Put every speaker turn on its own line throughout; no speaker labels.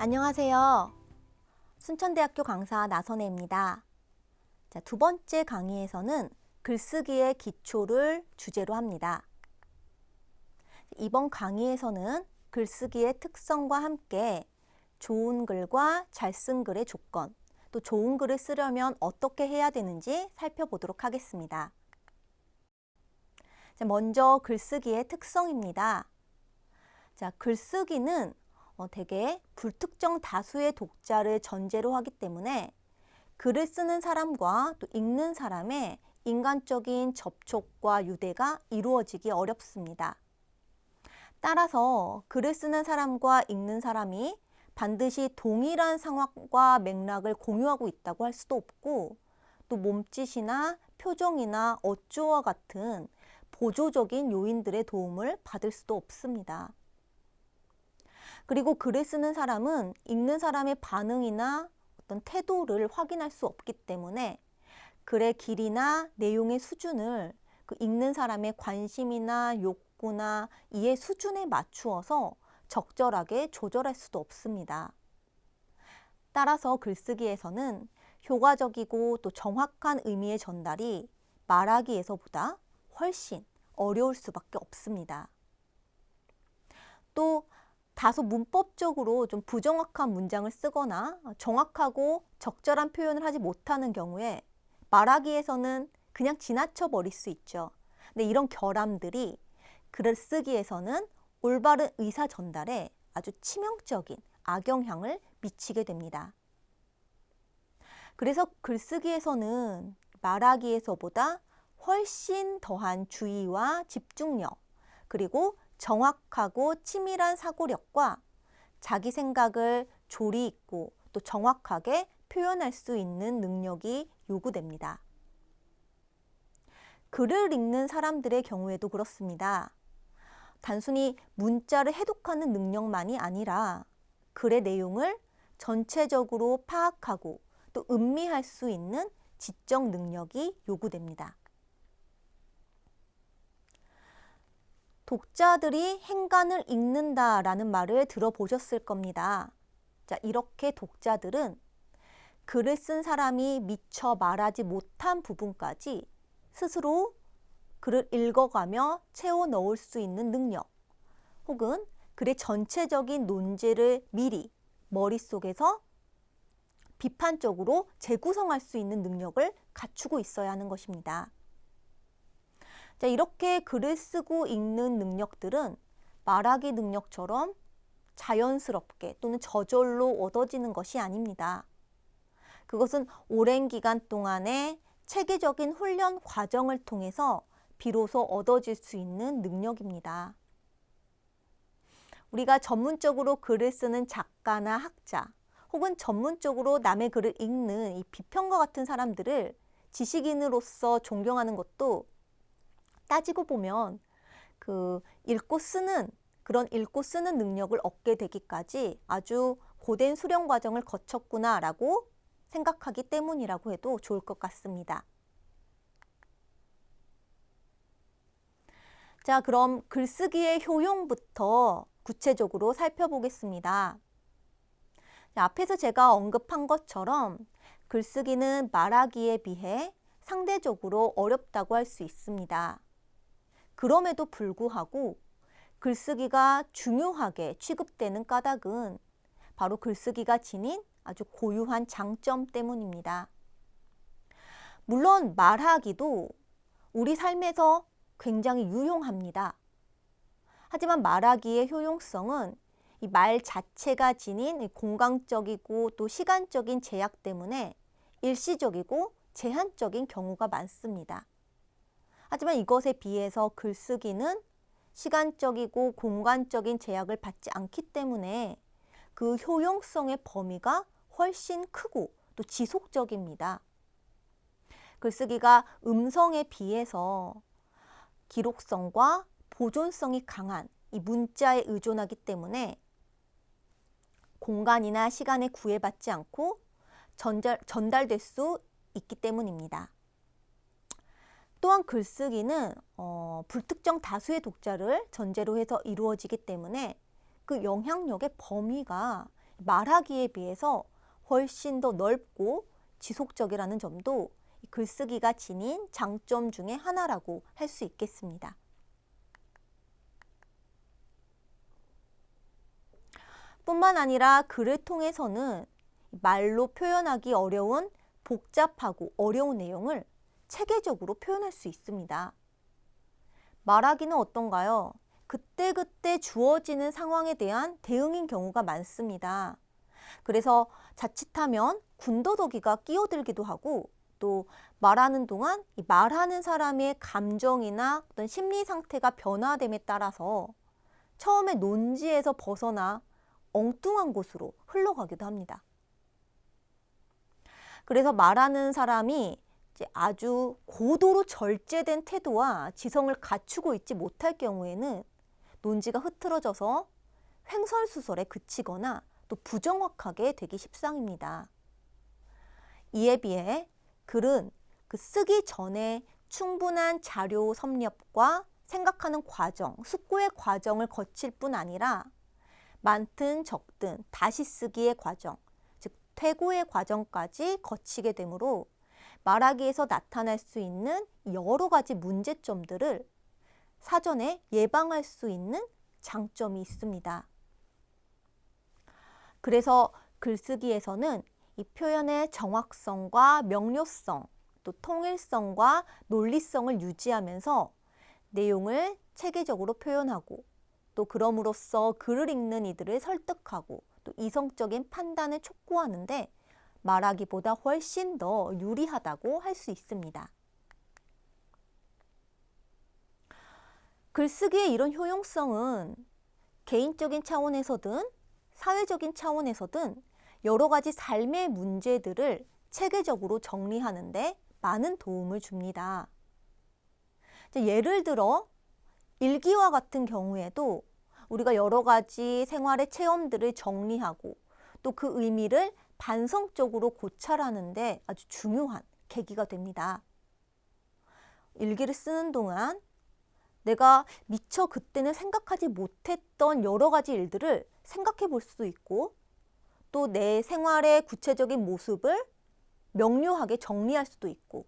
안녕하세요. 순천대학교 강사 나선혜입니다. 자, 두 번째 강의에서는 글쓰기의 기초를 주제로 합니다. 이번 강의에서는 글쓰기의 특성과 함께 좋은 글과 잘 쓴 글의 조건, 또 좋은 글을 쓰려면 어떻게 해야 되는지 살펴보도록 하겠습니다. 자, 먼저 글쓰기의 특성입니다. 자, 글쓰기는 어, 대개 불특정 다수의 독자를 전제로 하기 때문에 글을 쓰는 사람과 또 읽는 사람의 인간적인 접촉과 유대가 이루어지기 어렵습니다. 따라서 글을 쓰는 사람과 읽는 사람이 반드시 동일한 상황과 맥락을 공유하고 있다고 할 수도 없고 또 몸짓이나 표정이나 어조와 같은 보조적인 요인들의 도움을 받을 수도 없습니다. 그리고 글을 쓰는 사람은 읽는 사람의 반응이나 어떤 태도를 확인할 수 없기 때문에 글의 길이나 내용의 수준을 그 읽는 사람의 관심이나 욕구나 이해 수준에 맞추어서 적절하게 조절할 수도 없습니다. 따라서 글쓰기에서는 효과적이고 또 정확한 의미의 전달이 말하기에서보다 훨씬 어려울 수밖에 없습니다. 또 다소 문법적으로 좀 부정확한 문장을 쓰거나 정확하고 적절한 표현을 하지 못하는 경우에 말하기에서는 그냥 지나쳐 버릴 수 있죠. 근데 이런 결함들이 글을 쓰기에서는 올바른 의사 전달에 아주 치명적인 악영향을 미치게 됩니다. 그래서 글쓰기에서는 말하기에서보다 훨씬 더한 주의와 집중력, 그리고 정확하고 치밀한 사고력과 자기 생각을 조리 있고 또 정확하게 표현할 수 있는 능력이 요구됩니다. 글을 읽는 사람들의 경우에도 그렇습니다. 단순히 문자를 해독하는 능력만이 아니라 글의 내용을 전체적으로 파악하고 또 음미할 수 있는 지적 능력이 요구됩니다. 독자들이 행간을 읽는다라는 말을 들어보셨을 겁니다. 자, 이렇게 독자들은 글을 쓴 사람이 미처 말하지 못한 부분까지 스스로 글을 읽어가며 채워 넣을 수 있는 능력, 혹은 글의 전체적인 논제를 미리 머릿속에서 비판적으로 재구성할 수 있는 능력을 갖추고 있어야 하는 것입니다. 자, 이렇게 글을 쓰고 읽는 능력들은 말하기 능력처럼 자연스럽게 또는 저절로 얻어지는 것이 아닙니다. 그것은 오랜 기간 동안의 체계적인 훈련 과정을 통해서 비로소 얻어질 수 있는 능력입니다. 우리가 전문적으로 글을 쓰는 작가나 학자, 혹은 전문적으로 남의 글을 읽는 이 비평가 같은 사람들을 지식인으로서 존경하는 것도 따지고 보면 그 읽고 쓰는 그런 읽고 쓰는 능력을 얻게 되기까지 아주 고된 수련 과정을 거쳤구나라고 생각하기 때문이라고 해도 좋을 것 같습니다. 자, 그럼 글쓰기의 효용부터 구체적으로 살펴보겠습니다. 자, 앞에서 제가 언급한 것처럼 글쓰기는 말하기에 비해 상대적으로 어렵다고 할 수 있습니다. 그럼에도 불구하고 글쓰기가 중요하게 취급되는 까닭은 바로 글쓰기가 지닌 아주 고유한 장점 때문입니다. 물론 말하기도 우리 삶에서 굉장히 유용합니다. 하지만 말하기의 효용성은 이 말 자체가 지닌 공간적이고 또 시간적인 제약 때문에 일시적이고 제한적인 경우가 많습니다. 하지만 이것에 비해서 글쓰기는 시간적이고 공간적인 제약을 받지 않기 때문에 그 효용성의 범위가 훨씬 크고 또 지속적입니다. 글쓰기가 음성에 비해서 기록성과 보존성이 강한 이 문자에 의존하기 때문에 공간이나 시간에 구애받지 않고 전달, 전달될 수 있기 때문입니다. 또한 글쓰기는 어, 불특정 다수의 독자를 전제로 해서 이루어지기 때문에 그 영향력의 범위가 말하기에 비해서 훨씬 더 넓고 지속적이라는 점도 이 글쓰기가 지닌 장점 중에 하나라고 할 수 있겠습니다. 뿐만 아니라 글을 통해서는 말로 표현하기 어려운 복잡하고 어려운 내용을 체계적으로 표현할 수 있습니다. 말하기는 어떤가요? 그때그때 주어지는 상황에 대한 대응인 경우가 많습니다. 그래서 자칫하면 군더더기가 끼어들기도 하고 또 말하는 동안 이 말하는 사람의 감정이나 어떤 심리 상태가 변화됨에 따라서 처음에 논지에서 벗어나 엉뚱한 곳으로 흘러가기도 합니다. 그래서 말하는 사람이 아주 고도로 절제된 태도와 지성을 갖추고 있지 못할 경우에는 논지가 흐트러져서 횡설수설에 그치거나 또 부정확하게 되기 십상입니다. 이에 비해 글은 그 쓰기 전에 충분한 자료 섭렵과 생각하는 과정, 숙고의 과정을 거칠 뿐 아니라 많든 적든 다시 쓰기의 과정, 즉 퇴고의 과정까지 거치게 되므로 말하기에서 나타날 수 있는 여러 가지 문제점들을 사전에 예방할 수 있는 장점이 있습니다. 그래서 글쓰기에서는 이 표현의 정확성과 명료성, 또 통일성과 논리성을 유지하면서 내용을 체계적으로 표현하고 또 그럼으로써 글을 읽는 이들을 설득하고 또 이성적인 판단을 촉구하는데 말하기보다 훨씬 더 유리하다고 할 수 있습니다. 글쓰기의 이런 효용성은 개인적인 차원에서든 사회적인 차원에서든 여러 가지 삶의 문제들을 체계적으로 정리하는데 많은 도움을 줍니다. 예를 들어 일기와 같은 경우에도 우리가 여러 가지 생활의 체험들을 정리하고 또 그 의미를 반성적으로 고찰하는데 아주 중요한 계기가 됩니다. 일기를 쓰는 동안 내가 미처 그때는 생각하지 못했던 여러 가지 일들을 생각해 볼 수도 있고 또 내 생활의 구체적인 모습을 명료하게 정리할 수도 있고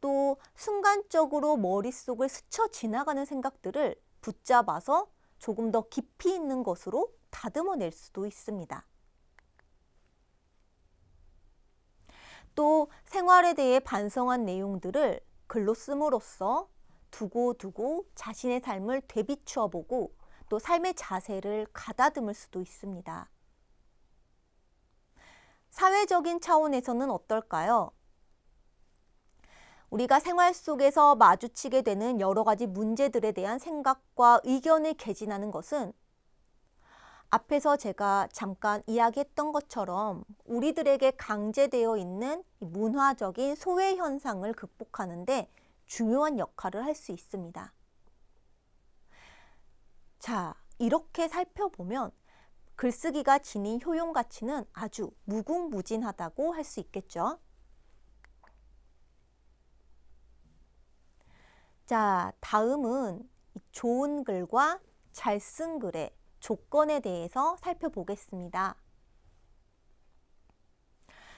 또 순간적으로 머릿속을 스쳐 지나가는 생각들을 붙잡아서 조금 더 깊이 있는 것으로 다듬어낼 수도 있습니다. 또 생활에 대해 반성한 내용들을 글로 씀으로써 두고두고 자신의 삶을 되비추어 보고 또 삶의 자세를 가다듬을 수도 있습니다. 사회적인 차원에서는 어떨까요? 우리가 생활 속에서 마주치게 되는 여러 가지 문제들에 대한 생각과 의견을 개진하는 것은 앞에서 제가 잠깐 이야기했던 것처럼 우리들에게 강제되어 있는 문화적인 소외 현상을 극복하는데 중요한 역할을 할 수 있습니다. 자, 이렇게 살펴보면 글쓰기가 지닌 효용 가치는 아주 무궁무진하다고 할 수 있겠죠. 자, 다음은 좋은 글과 잘 쓴 글의 조건에 대해서 살펴보겠습니다.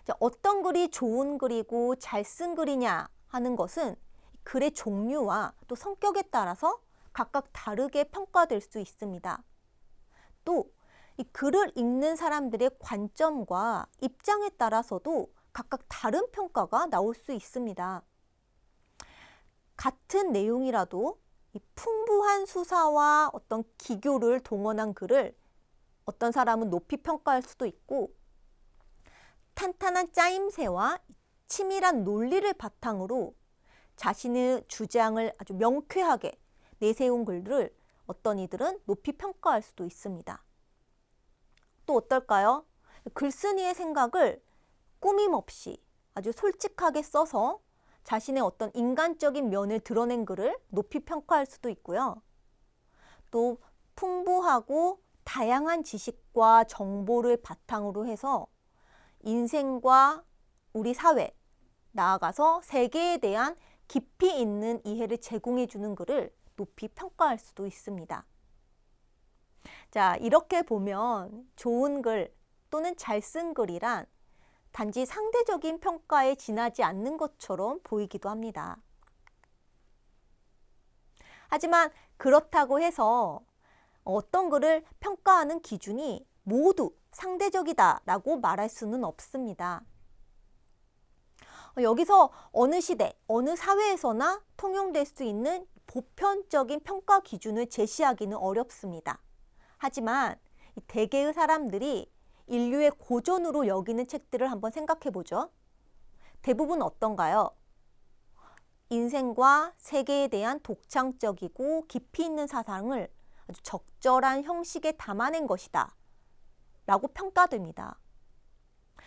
자, 어떤 글이 좋은 글이고 잘 쓴 글이냐 하는 것은 글의 종류와 또 성격에 따라서 각각 다르게 평가될 수 있습니다. 또 이 글을 읽는 사람들의 관점과 입장에 따라서도 각각 다른 평가가 나올 수 있습니다. 같은 내용이라도 풍부한 수사와 어떤 기교를 동원한 글을 어떤 사람은 높이 평가할 수도 있고 탄탄한 짜임새와 치밀한 논리를 바탕으로 자신의 주장을 아주 명쾌하게 내세운 글을 어떤 이들은 높이 평가할 수도 있습니다. 또 어떨까요? 글쓴이의 생각을 꾸밈 없이 아주 솔직하게 써서 자신의 어떤 인간적인 면을 드러낸 글을 높이 평가할 수도 있고요. 또 풍부하고 다양한 지식과 정보를 바탕으로 해서 인생과 우리 사회, 나아가서 세계에 대한 깊이 있는 이해를 제공해 주는 글을 높이 평가할 수도 있습니다. 자, 이렇게 보면 좋은 글, 또는 잘 쓴 글이란 단지 상대적인 평가에 지나지 않는 것처럼 보이기도 합니다. 하지만 그렇다고 해서 어떤 글을 평가하는 기준이 모두 상대적이다라고 말할 수는 없습니다. 여기서 어느 시대, 어느 사회에서나 통용될 수 있는 보편적인 평가 기준을 제시하기는 어렵습니다. 하지만 대개의 사람들이 인류의 고전으로 여기는 책들을 한번 생각해 보죠. 대부분 어떤가요? 인생과 세계에 대한 독창적이고 깊이 있는 사상을 아주 적절한 형식에 담아낸 것이다. 라고 평가됩니다.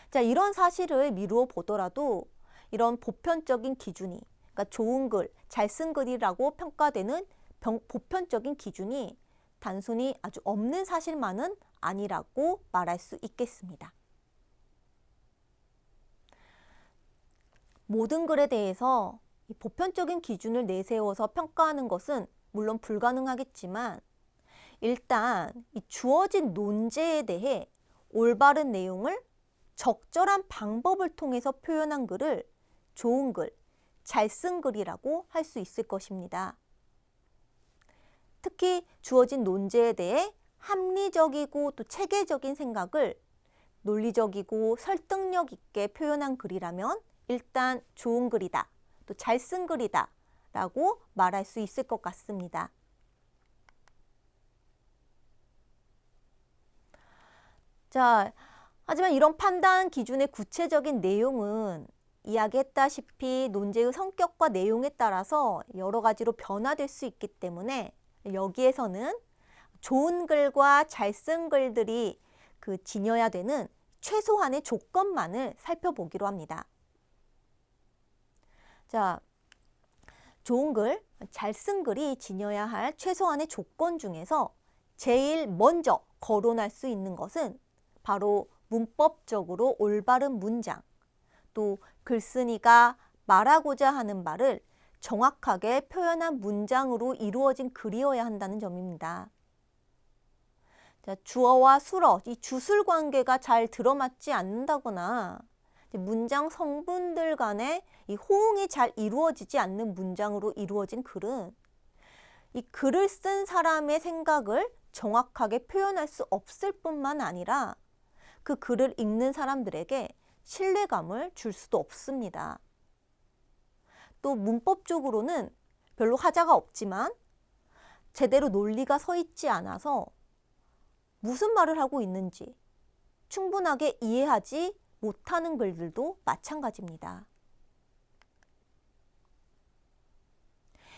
자, 이런 사실을 미루어 보더라도 이런 보편적인 기준이, 그러니까 좋은 글, 잘 쓴 글이라고 평가되는 병, 보편적인 기준이 단순히 아주 없는 사실만은 아니라고 말할 수 있겠습니다. 모든 글에 대해서 보편적인 기준을 내세워서 평가하는 것은 물론 불가능하겠지만 일단 이 주어진 논제에 대해 올바른 내용을 적절한 방법을 통해서 표현한 글을 좋은 글, 잘 쓴 글이라고 할 수 있을 것입니다. 특히 주어진 논제에 대해 합리적이고 또 체계적인 생각을 논리적이고 설득력 있게 표현한 글이라면 일단 좋은 글이다. 또 잘 쓴 글이다. 라고 말할 수 있을 것 같습니다. 자, 하지만 이런 판단 기준의 구체적인 내용은 이야기했다시피 논제의 성격과 내용에 따라서 여러 가지로 변화될 수 있기 때문에 여기에서는 좋은 글과 잘 쓴 글들이 그 지녀야 되는 최소한의 조건만을 살펴보기로 합니다. 자, 좋은 글, 잘 쓴 글이 지녀야 할 최소한의 조건 중에서 제일 먼저 거론할 수 있는 것은 바로 문법적으로 올바른 문장, 또 글쓴이가 말하고자 하는 바를 정확하게 표현한 문장으로 이루어진 글이어야 한다는 점입니다. 자, 주어와 수어, 이 주술 관계가 잘 들어맞지 않는다거나 문장 성분들 간의 이 호응이 잘 이루어지지 않는 문장으로 이루어진 글은 이 글을 쓴 사람의 생각을 정확하게 표현할 수 없을 뿐만 아니라 그 글을 읽는 사람들에게 신뢰감을 줄 수도 없습니다. 또 문법적으로는 별로 하자가 없지만 제대로 논리가 서 있지 않아서 무슨 말을 하고 있는지 충분하게 이해하지 못하는 글들도 마찬가지입니다.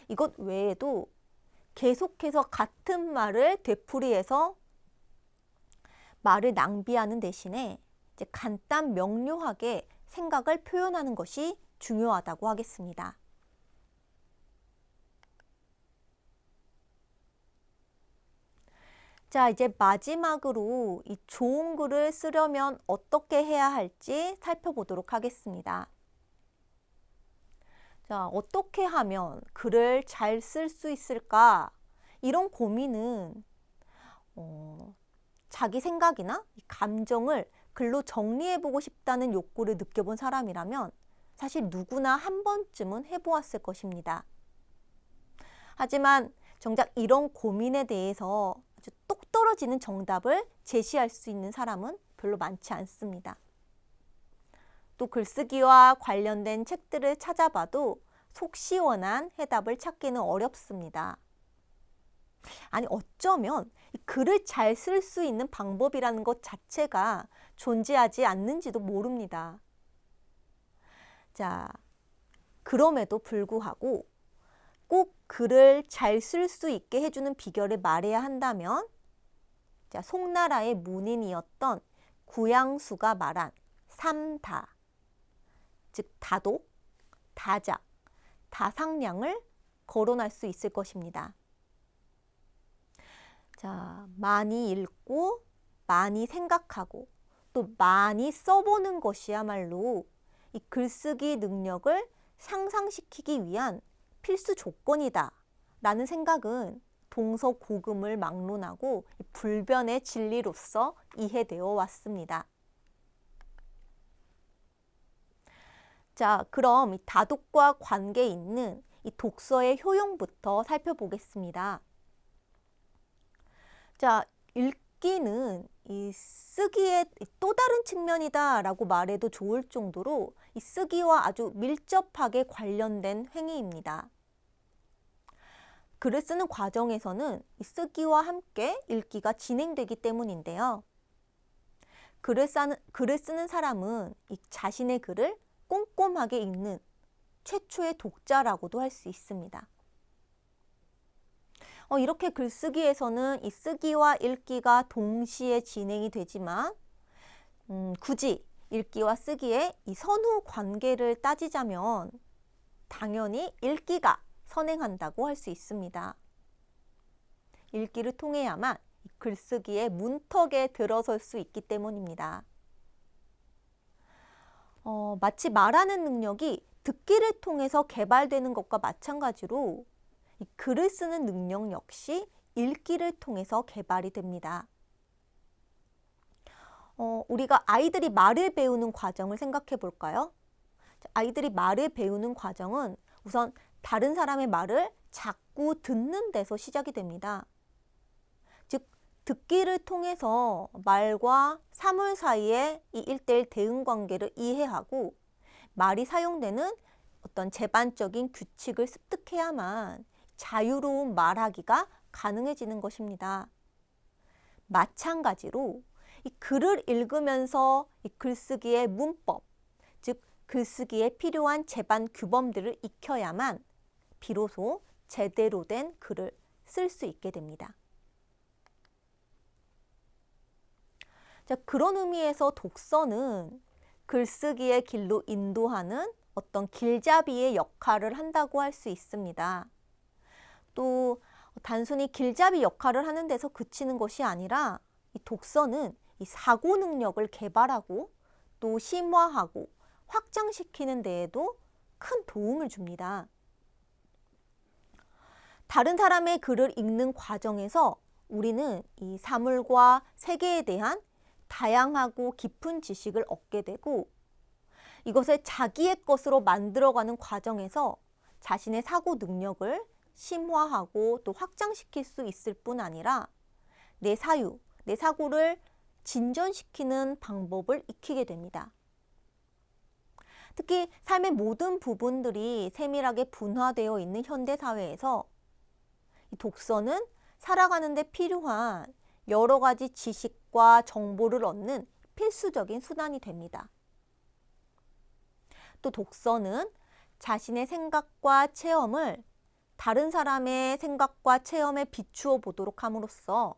이것 외에도 계속해서 같은 말을 되풀이해서 말을 낭비하는 대신에 간단 명료하게 생각을 표현하는 것이 중요하다고 하겠습니다. 자, 이제 마지막으로 이 좋은 글을 쓰려면 어떻게 해야 할지 살펴보도록 하겠습니다. 자, 어떻게 하면 글을 잘 쓸 수 있을까? 이런 고민은 어, 자기 생각이나 감정을 글로 정리해보고 싶다는 욕구를 느껴본 사람이라면 사실 누구나 한 번쯤은 해보았을 것입니다. 하지만 정작 이런 고민에 대해서 아주 똑 떨어지는 정답을 제시할 수 있는 사람은 별로 많지 않습니다. 또 글쓰기와 관련된 책들을 찾아봐도 속 시원한 해답을 찾기는 어렵습니다. 아니 어쩌면 글을 잘 쓸 수 있는 방법이라는 것 자체가 존재하지 않는지도 모릅니다. 자, 그럼에도 불구하고 꼭 글을 잘 쓸 수 있게 해주는 비결을 말해야 한다면 자, 송나라의 문인이었던 구양수가 말한 삼다, 즉 다독, 다작, 다상량을 거론할 수 있을 것입니다. 자, 많이 읽고 많이 생각하고 또 많이 써보는 것이야말로 이 글쓰기 능력을 상상시키기 위한 필수 조건이다 라는 생각은 동서 고금을 막론하고 불변의 진리로서 이해되어 왔습니다. 자, 그럼 다독과 관계 있는 이 독서의 효용부터 살펴보겠습니다. 자, 읽기는 이 쓰기의 또 다른 측면이다라고 말해도 좋을 정도로 이 쓰기와 아주 밀접하게 관련된 행위입니다. 글을 쓰는 과정에서는 이 쓰기와 함께 읽기가 진행되기 때문인데요. 글을, 싸는, 글을 쓰는 사람은 이 자신의 글을 꼼꼼하게 읽는 최초의 독자라고도 할 수 있습니다. 어, 이렇게 글쓰기에서는 이 쓰기와 읽기가 동시에 진행이 되지만 음, 굳이 읽기와 쓰기의 이 선후 관계를 따지자면 당연히 읽기가 선행한다고 할 수 있습니다. 읽기를 통해야만 글쓰기의 문턱에 들어설 수 있기 때문입니다. 어, 마치 말하는 능력이 듣기를 통해서 개발되는 것과 마찬가지로 이 글을 쓰는 능력 역시 읽기를 통해서 개발이 됩니다. 어, 우리가 아이들이 말을 배우는 과정을 생각해 볼까요? 아이들이 말을 배우는 과정은 우선 다른 사람의 말을 자꾸 듣는 데서 시작이 됩니다. 즉, 듣기를 통해서 말과 사물 사이의 이 일대일 대응 관계를 이해하고 말이 사용되는 어떤 제반적인 규칙을 습득해야만 자유로운 말하기가 가능해지는 것입니다. 마찬가지로 이 글을 읽으면서 이 글쓰기의 문법, 즉 글쓰기에 필요한 제반 규범들을 익혀야만 비로소 제대로 된 글을 쓸 수 있게 됩니다. 자, 그런 의미에서 독서는 글쓰기의 길로 인도하는 어떤 길잡이의 역할을 한다고 할 수 있습니다. 또 단순히 길잡이 역할을 하는 데서 그치는 것이 아니라 이 독서는 이 사고 능력을 개발하고 또 심화하고 확장시키는 데에도 큰 도움을 줍니다. 다른 사람의 글을 읽는 과정에서 우리는 이 사물과 세계에 대한 다양하고 깊은 지식을 얻게 되고 이것을 자기의 것으로 만들어가는 과정에서 자신의 사고 능력을 심화하고 또 확장시킬 수 있을 뿐 아니라 내 사유, 내 사고를 진전시키는 방법을 익히게 됩니다. 특히 삶의 모든 부분들이 세밀하게 분화되어 있는 현대 사회에서 독서는 살아가는 데 필요한 여러 가지 지식과 정보를 얻는 필수적인 수단이 됩니다. 또 독서는 자신의 생각과 체험을 다른 사람의 생각과 체험에 비추어 보도록 함으로써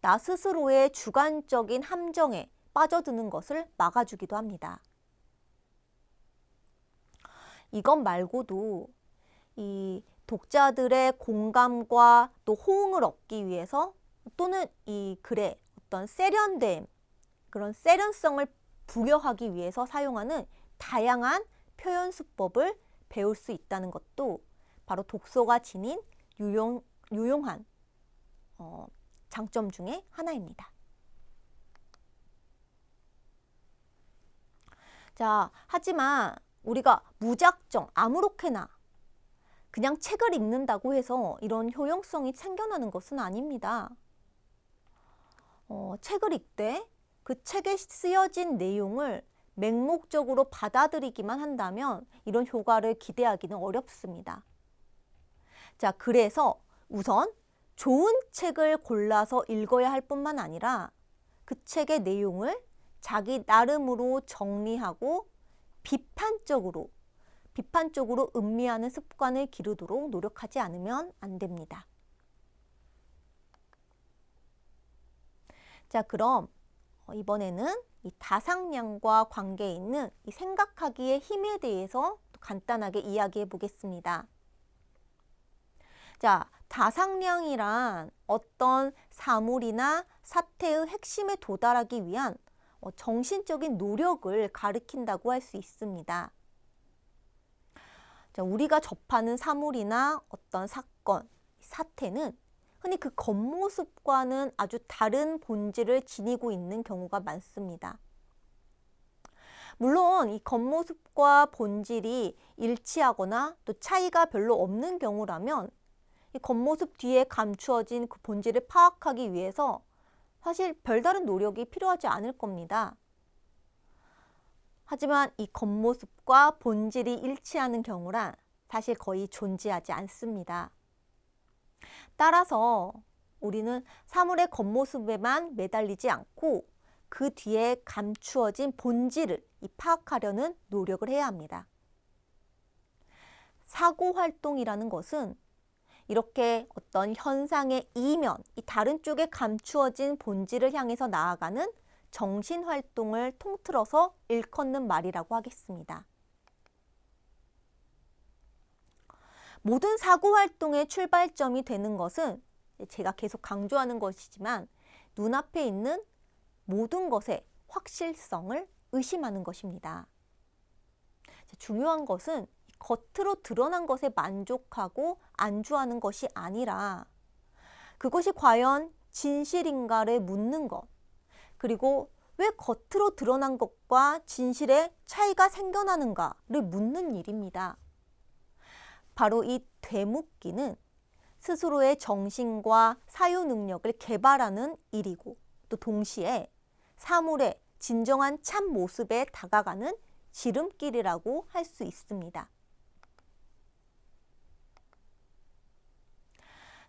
나 스스로의 주관적인 함정에 빠져드는 것을 막아주기도 합니다. 이것 말고도 이 독자들의 공감과 또 호응을 얻기 위해서 또는 이 글의 어떤 세련됨, 그런 세련성을 부여하기 위해서 사용하는 다양한 표현 수법을 배울 수 있다는 것도 바로 독서가 지닌 유용, 유용한 어, 장점 중에 하나입니다. 자, 하지만 우리가 무작정 아무렇게나 그냥 책을 읽는다고 해서 이런 효용성이 생겨나는 것은 아닙니다. 어, 책을 읽되 그 책에 쓰여진 내용을 맹목적으로 받아들이기만 한다면 이런 효과를 기대하기는 어렵습니다. 자, 그래서 우선 좋은 책을 골라서 읽어야 할 뿐만 아니라 그 책의 내용을 자기 나름으로 정리하고 비판적으로 비판적으로 음미하는 습관을 기르도록 노력하지 않으면 안 됩니다. 자, 그럼 이번에는 이 다상량과 관계 있는 이 생각하기의 힘에 대해서 간단하게 이야기해 보겠습니다. 자, 다상량이란 어떤 사물이나 사태의 핵심에 도달하기 위한 어, 정신적인 노력을 가리킨다고 할 수 있습니다. 자, 우리가 접하는 사물이나 어떤 사건, 사태는 흔히 그 겉모습과는 아주 다른 본질을 지니고 있는 경우가 많습니다. 물론 이 겉모습과 본질이 일치하거나 또 차이가 별로 없는 경우라면 이 겉모습 뒤에 감추어진 그 본질을 파악하기 위해서 사실 별다른 노력이 필요하지 않을 겁니다. 하지만 이 겉모습과 본질이 일치하는 경우란 사실 거의 존재하지 않습니다. 따라서 우리는 사물의 겉모습에만 매달리지 않고 그 뒤에 감추어진 본질을 파악하려는 노력을 해야 합니다. 사고 활동이라는 것은 이렇게 어떤 현상의 이면, 이 다른 쪽에 감추어진 본질을 향해서 나아가는 정신 활동을 통틀어서 일컫는 말이라고 하겠습니다. 모든 사고 활동의 출발점이 되는 것은 제가 계속 강조하는 것이지만 눈앞에 있는 모든 것의 확실성을 의심하는 것입니다. 중요한 것은 겉으로 드러난 것에 만족하고 안주하는 것이 아니라 그것이 과연 진실인가를 묻는 것, 그리고 왜 겉으로 드러난 것과 진실의 차이가 생겨나는가를 묻는 일입니다. 바로 이 되묻기는 스스로의 정신과 사유 능력을 개발하는 일이고 또 동시에 사물의 진정한 참 모습에 다가가는 지름길이라고 할 수 있습니다.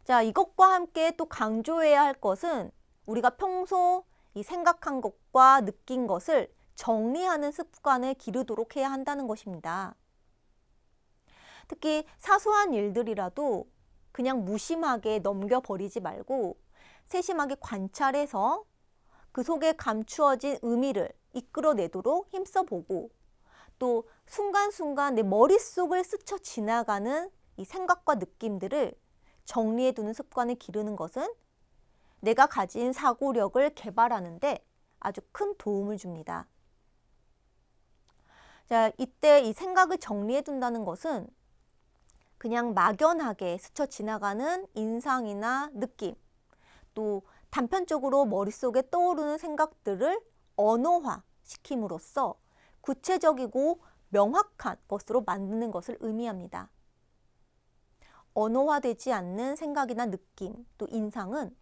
자, 이것과 함께 또 강조해야 할 것은 우리가 평소 이 생각한 것과 느낀 것을 정리하는 습관을 기르도록 해야 한다는 것입니다. 특히 사소한 일들이라도 그냥 무심하게 넘겨버리지 말고 세심하게 관찰해서 그 속에 감추어진 의미를 이끌어내도록 힘써보고 또 순간순간 내 머릿속을 스쳐 지나가는 이 생각과 느낌들을 정리해두는 습관을 기르는 것은 내가 가진 사고력을 개발하는데 아주 큰 도움을 줍니다. 자, 이때 이 생각을 정리해 둔다는 것은 그냥 막연하게 스쳐 지나가는 인상이나 느낌, 또 단편적으로 머릿속에 떠오르는 생각들을 언어화 시킴으로써 구체적이고 명확한 것으로 만드는 것을 의미합니다. 언어화되지 않는 생각이나 느낌, 또 인상은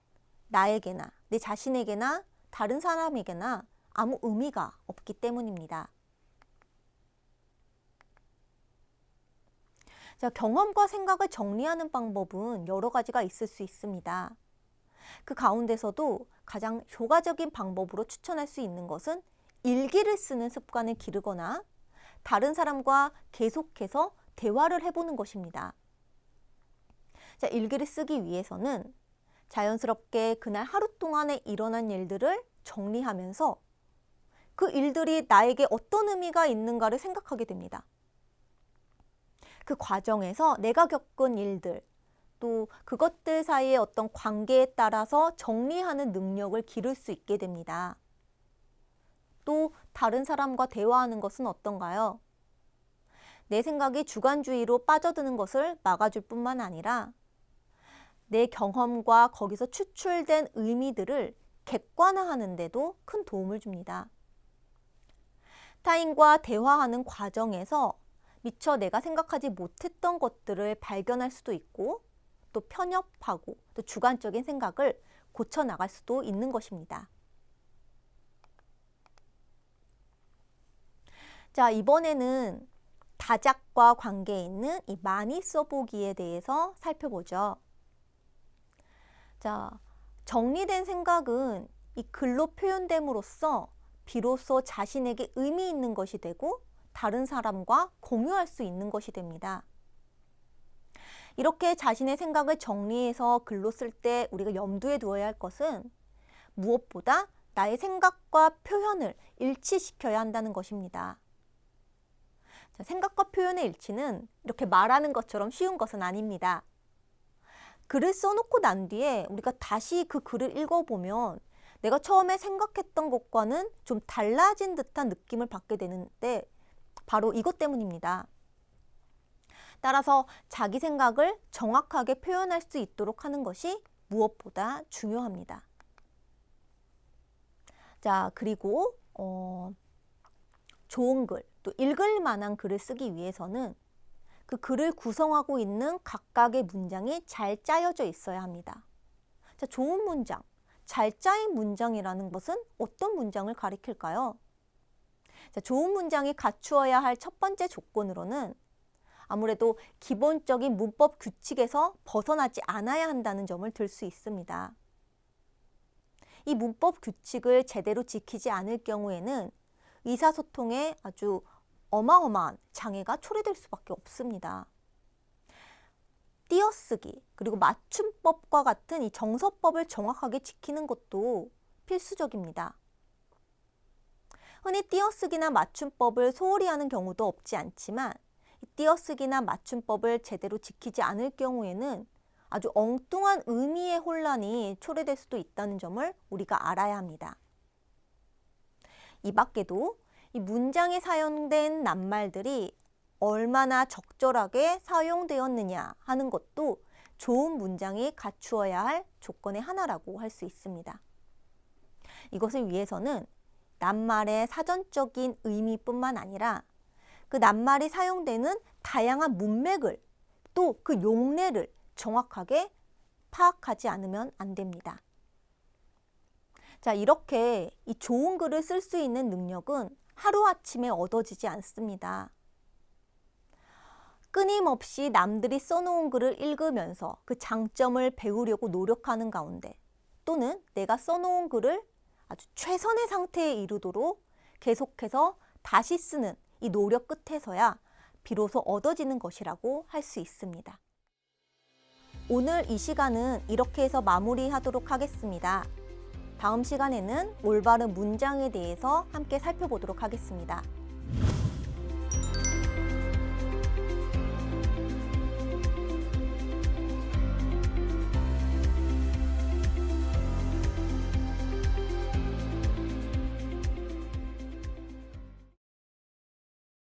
나에게나 내 자신에게나 다른 사람에게나 아무 의미가 없기 때문입니다. 자, 경험과 생각을 정리하는 방법은 여러 가지가 있을 수 있습니다. 그 가운데서도 가장 효과적인 방법으로 추천할 수 있는 것은 일기를 쓰는 습관을 기르거나 다른 사람과 계속해서 대화를 해보는 것입니다. 자, 일기를 쓰기 위해서는 자연스럽게 그날 하루 동안에 일어난 일들을 정리하면서 그 일들이 나에게 어떤 의미가 있는가를 생각하게 됩니다. 그 과정에서 내가 겪은 일들, 또 그것들 사이의 어떤 관계에 따라서 정리하는 능력을 기를 수 있게 됩니다. 또 다른 사람과 대화하는 것은 어떤가요? 내 생각이 주관주의로 빠져드는 것을 막아줄 뿐만 아니라 내 경험과 거기서 추출된 의미들을 객관화하는 데도 큰 도움을 줍니다. 타인과 대화하는 과정에서 미처 내가 생각하지 못했던 것들을 발견할 수도 있고 또 편협하고 또 주관적인 생각을 고쳐 나갈 수도 있는 것입니다. 자, 이번에는 다작과 관계 있는 이 많이 써보기에 대해서 살펴보죠. 자, 정리된 생각은 이 글로 표현됨으로써 비로소 자신에게 의미 있는 것이 되고 다른 사람과 공유할 수 있는 것이 됩니다. 이렇게 자신의 생각을 정리해서 글로 쓸 때 우리가 염두에 두어야 할 것은 무엇보다 나의 생각과 표현을 일치시켜야 한다는 것입니다. 자, 생각과 표현의 일치는 이렇게 말하는 것처럼 쉬운 것은 아닙니다. 글을 써놓고 난 뒤에 우리가 다시 그 글을 읽어보면 내가 처음에 생각했던 것과는 좀 달라진 듯한 느낌을 받게 되는데 바로 이것 때문입니다. 따라서 자기 생각을 정확하게 표현할 수 있도록 하는 것이 무엇보다 중요합니다. 자, 그리고 어, 좋은 글, 또 읽을 만한 글을 쓰기 위해서는 그 글을 구성하고 있는 각각의 문장이 잘 짜여져 있어야 합니다. 자, 좋은 문장, 잘 짜인 문장이라는 것은 어떤 문장을 가리킬까요? 자, 좋은 문장이 갖추어야 할 첫 번째 조건으로는 아무래도 기본적인 문법 규칙에서 벗어나지 않아야 한다는 점을 들 수 있습니다. 이 문법 규칙을 제대로 지키지 않을 경우에는 의사소통에 아주 어마어마한 장애가 초래될 수밖에 없습니다. 띄어쓰기 그리고 맞춤법과 같은 이 정서법을 정확하게 지키는 것도 필수적입니다. 흔히 띄어쓰기나 맞춤법을 소홀히 하는 경우도 없지 않지만 이 띄어쓰기나 맞춤법을 제대로 지키지 않을 경우에는 아주 엉뚱한 의미의 혼란이 초래될 수도 있다는 점을 우리가 알아야 합니다. 이 밖에도 이 문장에 사용된 낱말들이 얼마나 적절하게 사용되었느냐 하는 것도 좋은 문장이 갖추어야 할 조건의 하나라고 할 수 있습니다. 이것을 위해서는 낱말의 사전적인 의미뿐만 아니라 그 낱말이 사용되는 다양한 문맥을 또 그 용례를 정확하게 파악하지 않으면 안 됩니다. 자, 이렇게 이 좋은 글을 쓸 수 있는 능력은 하루아침에 얻어지지 않습니다. 끊임없이 남들이 써놓은 글을 읽으면서 그 장점을 배우려고 노력하는 가운데 또는 내가 써놓은 글을 아주 최선의 상태에 이르도록 계속해서 다시 쓰는 이 노력 끝에서야 비로소 얻어지는 것이라고 할 수 있습니다. 오늘 이 시간은 이렇게 해서 마무리하도록 하겠습니다. 다음 시간에는 올바른 문장에 대해서 함께 살펴보도록 하겠습니다.